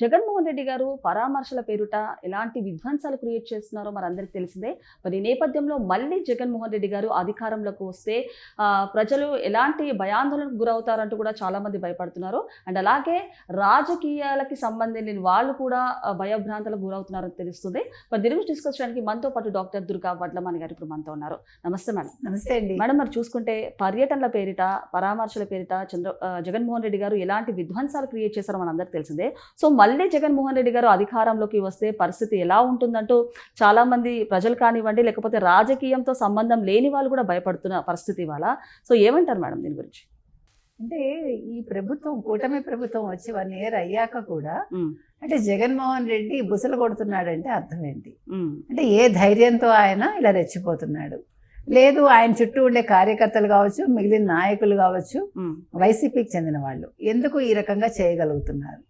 జగన్మోహన్ రెడ్డి గారు పరామర్శల పేరుట ఎలాంటి విధ్వంసాలు క్రియేట్ చేస్తున్నారో మరి అందరికీ తెలిసిందే. మరి ఈ నేపథ్యంలో మళ్ళీ జగన్మోహన్ రెడ్డి గారు అధికారంలోకి వస్తే ప్రజలు ఎలాంటి భయాందోళనకు గురవుతారంటూ కూడా చాలా మంది భయపడుతున్నారు. అండ్ అలాగే రాజకీయాలకి సంబంధించిన వాళ్ళు కూడా భయభ్రాంతులకు గురవుతున్నారని తెలుస్తుంది. మరి దీని గురించి డిస్కస్ చేయడానికి మనతో పాటు డాక్టర్ దుర్గా వడ్లమణి గారు ఇప్పుడు మనతో ఉన్నారు. నమస్తే మేడం. నమస్తే అండి. మేడం మరి చూసుకుంటే పర్యటనల పేరిట పరామర్శల పేరిట చంద్ర జగన్మోహన్ రెడ్డి గారు ఎలాంటి విధ్వంసాలు క్రియేట్ చేశారో మనందరికీ తెలిసిందే. సో మళ్ళీ జగన్మోహన్ రెడ్డి గారు అధికారంలోకి వస్తే పరిస్థితి ఎలా ఉంటుందంటూ చాలా మంది ప్రజలు కానివ్వండి లేకపోతే రాజకీయంతో సంబంధం లేని వాళ్ళు కూడా భయపడుతున్న పరిస్థితి ఇవాళ. సో ఏమంటారు మేడం దీని గురించి? అంటే ఈ ప్రభుత్వం కూటమి ప్రభుత్వం వచ్చి వన్ ఇయర్ అయ్యాక కూడా అంటే జగన్మోహన్ రెడ్డి బుసలు కొడుతున్నాడంటే అర్థం ఏంటి? అంటే ఏ ధైర్యంతో ఆయన ఇలా రెచ్చిపోతున్నాడు? లేదు ఆయన చుట్టూ ఉండే కార్యకర్తలు కావచ్చు మిగిలిన నాయకులు కావచ్చు వైసీపీకి చెందిన వాళ్ళు. ఎందుకు ఈ రకంగా చేయగలుగుతున్నారు?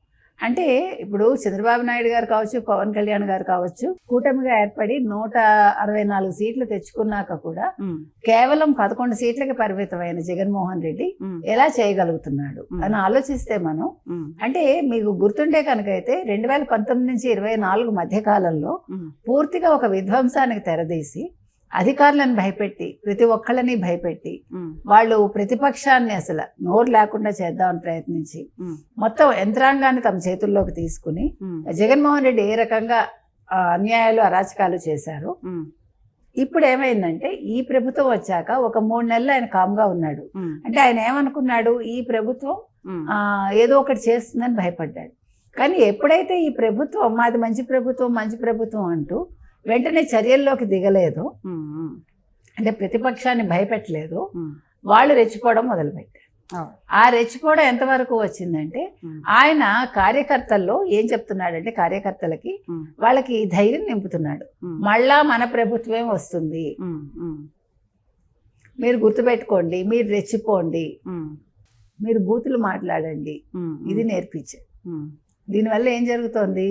అంటే ఇప్పుడు చంద్రబాబు నాయుడు గారు కావచ్చు పవన్ కళ్యాణ్ గారు కావచ్చు కూటమిగా ఏర్పడి నూట అరవై నాలుగు సీట్లు తెచ్చుకున్నాక కూడా కేవలం పదకొండు సీట్లకి పరిమితమైన జగన్మోహన్ రెడ్డి ఎలా చేయగలుగుతున్నాడు. అని ఆలోచిస్తే మనం అంటే మీకు గుర్తుంటే కనుకైతే రెండు వేల పంతొమ్మిది నుంచి ఇరవై నాలుగు మధ్య కాలంలో పూర్తిగా ఒక విధ్వంసానికి తెరదీసి అధికారులను భయపెట్టి ప్రతి ఒక్కళ్ళని భయపెట్టి వాళ్ళు ప్రతిపక్షాన్ని అసలు నోరు లేకుండా చేద్దామని ప్రయత్నించి మొత్తం యంత్రాంగాన్ని తమ చేతుల్లోకి తీసుకుని జగన్మోహన్ రెడ్డి ఏ రకంగా అన్యాయాలు అరాచకాలు చేశారు ఇప్పుడు ఏమైందంటే ఈ ప్రభుత్వం వచ్చాక ఒక మూడు నెలలు ఆయన కామ్గా ఉన్నాడు. అంటే ఆయన ఏమనుకున్నాడు? ఈ ప్రభుత్వం ఏదో ఒకటి చేస్తుందని భయపడ్డాడు. కానీ ఎప్పుడైతే ఈ ప్రభుత్వం మాది మంచి ప్రభుత్వం మంచి ప్రభుత్వం అంటూ వెంటనే చర్యల్లోకి దిగలేదు. అంటే ప్రతిపక్షాన్ని భయపెట్టలేదు. వాళ్ళు రెచ్చిపోవడం మొదలుపెట్టారు. ఆ రెచ్చిపోవడం ఎంతవరకు వచ్చిందంటే ఆయన కార్యకర్తల్లో ఏం చెప్తున్నాడంటే కార్యకర్తలకి వాళ్ళకి ధైర్యం నింపుతున్నాడు. మళ్ళా మన ప్రభుత్వమే వస్తుంది. మీరు గుర్తుపెట్టుకోండి మీరు రెచ్చిపోండి. మీరు బూతులు మాట్లాడండి. ఇది నేర్పించారు ఉమ్, దీనివల్ల ఏం జరుగుతోంది?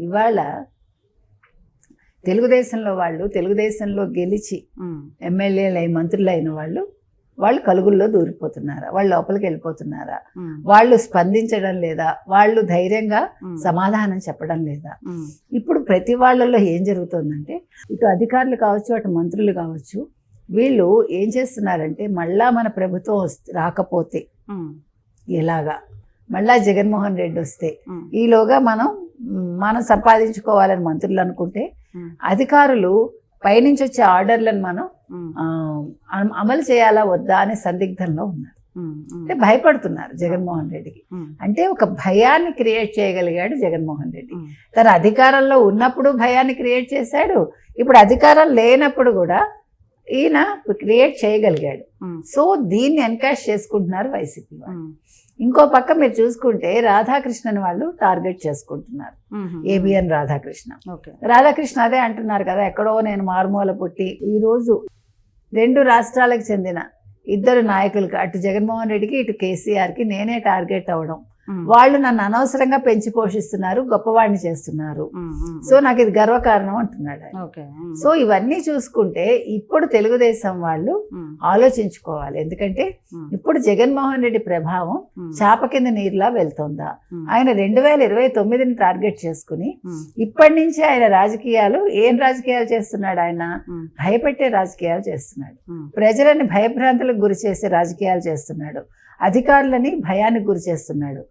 ఇవాళ తెలుగుదేశంలో వాళ్ళు తెలుగుదేశంలో గెలిచి ఎమ్మెల్యేలు అయి మంత్రులు అయిన వాళ్ళు వాళ్ళు కలుగుల్లో దూరిపోతున్నారా? వాళ్ళు లోపలికి వెళ్ళిపోతున్నారా? వాళ్ళు స్పందించడం లేదా? వాళ్ళు ధైర్యంగా సమాధానం చెప్పడం లేదా? ఇప్పుడు ప్రతి వాళ్ళల్లో ఏం జరుగుతుందంటే ఇటు అధికారులు కావచ్చు అటు మంత్రులు కావచ్చు వీళ్ళు ఏం చేస్తున్నారంటే మళ్ళా మన ప్రభుత్వం రాకపోతే ఎలాగా? మళ్ళా జగన్మోహన్ రెడ్డి వస్తే ఈలోగా మనం మనం సంపాదించుకోవాలని మంత్రులు అనుకుంటే అధికారులు పైనుంచి వచ్చే ఆర్డర్లను మనం అమలు చేయాలా వద్దా అనే సందిగ్ధంలో ఉన్నారు. అంటే భయపడుతున్నారు జగన్మోహన్ రెడ్డికి. అంటే ఒక భయాన్ని క్రియేట్ చేయగలిగాడు జగన్మోహన్ రెడ్డి. తన అధికారంలో ఉన్నప్పుడు భయాన్ని క్రియేట్ చేశాడు. ఇప్పుడు అధికారం లేనప్పుడు కూడా ఈయన క్రియేట్ చేయగలిగాడు. సో దీన్ని ఎన్కాష్ చేసుకుంటున్నారు వైసీపీ ఇంకో పక్క మీరు చూసుకుంటే రాధాకృష్ణన్ వాళ్ళు టార్గెట్ చేసుకుంటున్నారు. ఏబిఎన్ రాధాకృష్ణ. ఓకే. రాధాకృష్ణ అదే అంటున్నారు కదా ఎక్కడో నేను మారుమూల పుట్టి. ఈ రోజు రెండు రాష్ట్రాలకు చెందిన ఇద్దరు నాయకులకి అటు జగన్మోహన్ రెడ్డికి ఇటు కేసీఆర్కి నేనే టార్గెట్ అవ్వడం. వాళ్ళు నన్ను అనవసరంగా పెంచి పోషిస్తున్నారు గొప్పవాడిని చేస్తున్నారు. సో నాకు ఇది గర్వకారణం అంటున్నాడు సో ఇవన్నీ చూసుకుంటే ఇప్పుడు తెలుగుదేశం వాళ్ళు ఆలోచించుకోవాలి. ఎందుకంటే ఇప్పుడు జగన్మోహన్ రెడ్డి ప్రభావం చాప కింద నీరులా వెళ్తుందా? ఆయన రెండు వేల ఇరవై తొమ్మిదిని టార్గెట్ చేసుకుని ఇప్పటి నుంచి ఆయన రాజకీయాలు ఏం రాజకీయాలు చేస్తున్నాడు ఆయన? భయపెట్టే రాజకీయాలు చేస్తున్నాడు. ప్రజలని భయభ్రాంతులకు గురి చేసే రాజకీయాలు చేస్తున్నాడు. అధికారులని భయానికి గురి చేస్తున్నాడు.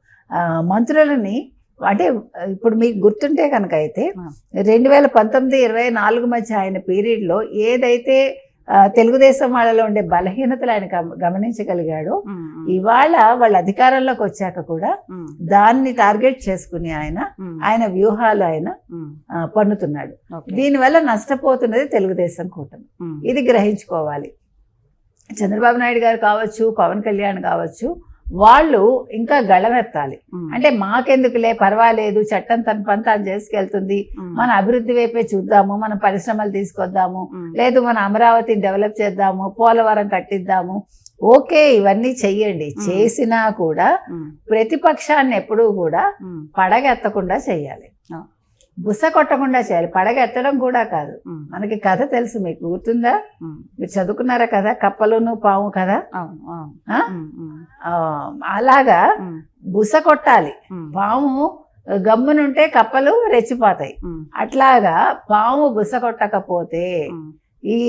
మంత్రులని అంటే ఇప్పుడు మీకు గుర్తుంటే కనుక అయితే. రెండు వేల పంతొమ్మిది ఇరవై నాలుగు మధ్య ఆయన పీరియడ్లో ఏదైతే తెలుగుదేశం వాళ్ళలో ఉండే బలహీనతలు ఆయన గమ- గమనించగలిగాడో ఇవాళ వాళ్ళ అధికారంలోకి వచ్చాక కూడా దాన్ని టార్గెట్ చేసుకుని ఆయన ఆయన వ్యూహాలు ఆయన పన్నుతున్నాడు. దీనివల్ల నష్టపోతున్నది తెలుగుదేశం కూటమి. ఇది గ్రహించుకోవాలి. చంద్రబాబు నాయుడు గారు కావచ్చు పవన్ కళ్యాణ్ కావచ్చు వాళ్ళు ఇంకా గళమెత్తాలి. అంటే మాకెందుకులే పర్వాలేదు చట్టం తన పని తాను చేసుకెళ్తుంది. మన అభివృద్ధి వైపే చూద్దాము మన పరిశ్రమలు తీసుకొద్దాము లేదు మన అమరావతిని డెవలప్ చేద్దాము పోలవరం కట్టిద్దాము. ఓకే ఇవన్నీ చెయ్యండి. చేసినా కూడా ప్రతిపక్షాన్ని ఎప్పుడూ కూడా పడగెత్తకుండా చేయాలి ఆ. బుస కొట్టకుండా చేయాలి. పడగెత్తడం కూడా కాదు. మనకి కథ తెలుసు మీకు. గుర్తుందా? మీరు చదువుకున్నారా కదా? కప్పలును పాము కదా? అలాగా బుస కొట్టాలి. పాము గమ్మునుంటే కప్పలు రెచ్చిపోతాయి. అట్లాగా పాము బుస కొట్టకపోతే ఈ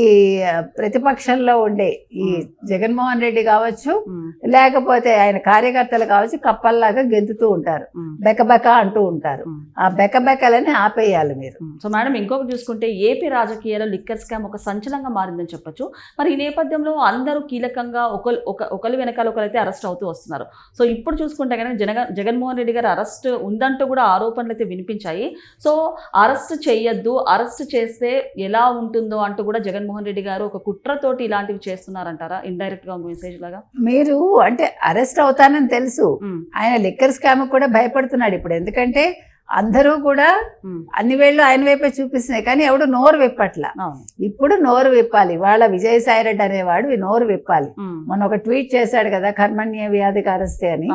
ప్రతిపక్షంలో ఉండే ఈ జగన్మోహన్ రెడ్డి కావచ్చు లేకపోతే ఆయన కార్యకర్తలు కావచ్చు కప్పల్లాగా గెంతుతూ ఉంటారు. బెకబెక అంటూ ఉంటారు. ఆ బెకబెకలని ఆపేయాలి మీరు. సో మేడం ఇంకొకటి చూసుకుంటే ఏపీ రాజకీయాల్లో లిక్కర్ స్కామ్ ఒక సంచలనంగా మారిందని చెప్పొచ్చు. మరి ఈ నేపథ్యంలో అందరూ కీలకంగా ఒకరు ఒక ఒకరు వెనకాల ఒకరైతే అరెస్ట్ అవుతూ వస్తున్నారు. సో ఇప్పుడు చూసుకుంటే కనుక జగన్మోహన్ రెడ్డి గారు అరెస్ట్ ఉందంటూ కూడా ఆరోపణలు అయితే వినిపించాయి. సో అరెస్ట్ చేయొద్దు అరెస్ట్ చేస్తే ఎలా ఉంటుందో అంటూ కూడా జగన్మోహన్ రెడ్డి గారు ఒక కుట్రతోటి ఇలాంటివి చేస్తున్నారంటారా? ఇండైరెక్ట్గా మెసేజ్ లాగా? మీరు అంటే అరెస్ట్ అవుతానని తెలుసు. ఆయన లిక్కర్ స్కామ్ కూడా భయపడుతున్నాడు ఇప్పుడు. ఎందుకంటే అందరూ కూడా అన్ని వేళ్ళు ఆయన వైపే చూపిస్తున్నాయి. కానీ ఎవడు నోరు విప్పట్ల? ఇప్పుడు నోరు విప్పాలి. వాళ్ళ విజయసాయి రెడ్డి అనేవాడు నోరు విప్పాలి. మొన్న ఒక ట్వీట్ చేశాడు కదా కర్మణ్య వ్యాధి కారస్తే అని.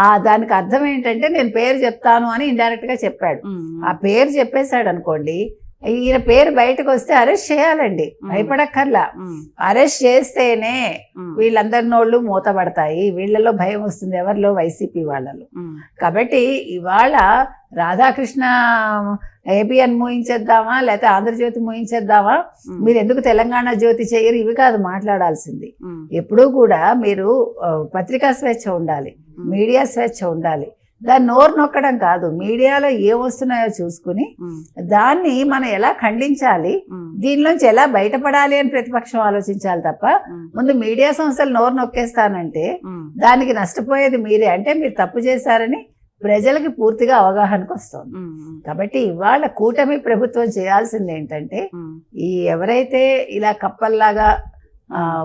ఆ దానికి అర్థం ఏంటంటే నేను పేరు చెప్తాను అని ఇండైరెక్ట్గా చెప్పాడు. ఆ పేరు చెప్పేశాడు అనుకోండి ఈయన పేరు బయటకు వస్తే అరెస్ట్ చేయాలండి. భయపడక్కర్లా. అరెస్ట్ చేస్తేనే వీళ్ళందరి నోళ్ళు మూతపడతాయి. వీళ్ళలో భయం వస్తుంది. ఎవరిలో? వైసీపీ వాళ్ళలో. కాబట్టి ఇవాళ రాధాకృష్ణ ఏబిఎన్ మూయించేద్దామా? లేకపోతే ఆంధ్రజ్యోతి మూయించేద్దామా? మీరు ఎందుకు తెలంగాణ జ్యోతి చేయరు? ఇవి కాదు మాట్లాడాల్సింది. ఎప్పుడూ కూడా మీరు పత్రికా స్వేచ్ఛ ఉండాలి. మీడియా స్వేచ్ఛ ఉండాలి. దాన్ని నోరు నొక్కడం కాదు. మీడియాలో ఏం వస్తున్నాయో చూసుకుని దాన్ని మనం ఎలా ఖండించాలి? దీనిలోంచి ఎలా బయటపడాలి అని ప్రతిపక్షం ఆలోచించాలి తప్ప ముందు మీడియా సంస్థలు నోరు నొక్కేస్తానంటే దానికి నష్టపోయేది మీరే. అంటే మీరు తప్పు చేశారని ప్రజలకి పూర్తిగా అవగాహనకు వస్తుంది. కాబట్టి ఇవాళ కూటమి ప్రభుత్వం చేయాల్సింది ఏంటంటే ఈ ఎవరైతే ఇలా కప్పల్లాగా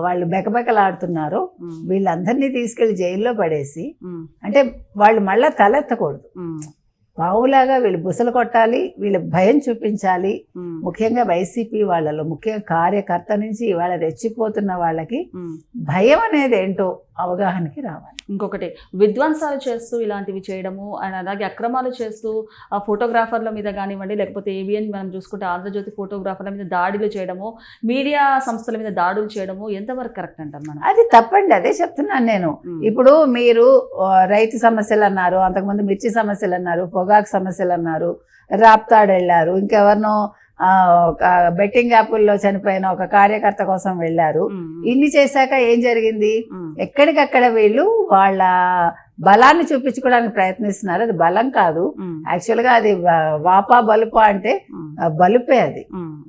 వాళ్ళు బెకబెకలాడుతున్నారో. వీళ్ళందరినీ తీసుకెళ్ళి జైల్లో పడేసి అంటే వాళ్ళు మళ్ళా తలెత్తకూడదు. పావులాగా వీళ్ళు బుసలు కొట్టాలి వీళ్ళు భయం చూపించాలి. ముఖ్యంగా వైసీపీ వాళ్ళలో ముఖ్యంగా కార్యకర్త నుంచి ఇవాళ రెచ్చిపోతున్న వాళ్ళకి. భయం అనేది ఏంటో అవగాహనకి రావాలి. ఇంకొకటి విధ్వంసాలు చేస్తూ ఇలాంటివి చేయడము అండ్ అలాగే అక్రమాలు చేస్తూ ఆ ఫోటోగ్రాఫర్ల మీద కానివ్వండి లేకపోతే ఏవిఎన్ మనం చూసుకుంటే ఆంధ్రజ్యోతి ఫోటోగ్రాఫర్ల మీద దాడులు చేయడము మీడియా సంస్థల మీద దాడులు చేయడము ఎంతవరకు కరెక్ట్ అంటారు మనం అది తప్పండి అదే చెప్తున్నాను నేను. ఇప్పుడు మీరు రైతు సమస్యలు అన్నారు అంతకుముందు మిర్చి సమస్యలు అన్నారు పొగాకు సమస్యలు అన్నారు రాప్తాడు వెళ్ళారు ఇంకెవరినో ఆ, ఒక బెట్టింగ్ యాప్ల్లో చనిపోయిన ఒక కార్యకర్త కోసం వెళ్ళారు. ఇన్ని చేశాక ఏం జరిగింది? ఎక్కడికక్కడ వీళ్ళు వాళ్ళ బలాన్ని చూపించుకోవడానికి ప్రయత్నిస్తున్నారు. అది బలం కాదు. ఉమ్, యాక్చువల్గా అది వాపా బలుపా అంటే బలుపే అది.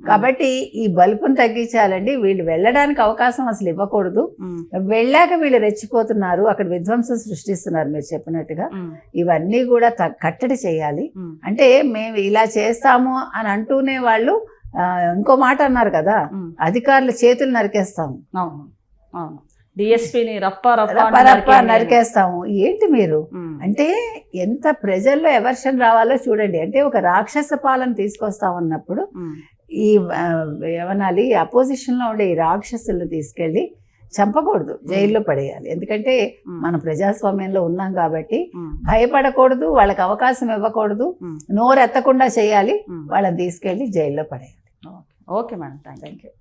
కాబట్టి ఈ బలుపుని తగ్గించాలండి. వీళ్ళు వెళ్ళడానికి అవకాశం అసలు ఇవ్వకూడదు. వెళ్ళాక వీళ్ళు రెచ్చిపోతున్నారు. అక్కడ విధ్వంసం సృష్టిస్తున్నారు మీరు చెప్పినట్టుగా. ఇవన్నీ కూడా కట్టడి చేయాలి. అంటే మేము ఇలా చేస్తాము అని అంటూనే వాళ్ళు ఇంకో మాట అన్నారు కదా. అధికారుల చేతులు నరికేస్తాము. అవును. అవును. డిఎస్పీని రప్ప రప్ప. నరికేస్తాము. ఏంటి మీరు? అంటే ఎంత ప్రజల్లో ఎవర్షన్ రావాలో చూడండి. అంటే ఒక రాక్షస పాలన తీసుకొస్తామన్నప్పుడు ఉమ్, ఈ ఏమనాలి అపోజిషన్లో ఉండే ఈ రాక్షసులను తీసుకెళ్ళి చంపకూడదు. జైల్లో పడేయాలి. ఎందుకంటే మన ప్రజాస్వామ్యంలో ఉన్నాం కాబట్టి భయపడకూడదు వాళ్ళకి అవకాశం ఇవ్వకూడదు. ఉమ్, నోరు ఎత్తకుండా చేయాలి. వాళ్ళని తీసుకెళ్ళి జైల్లో పడేయాలి. ఓకే. మేడం. Thank you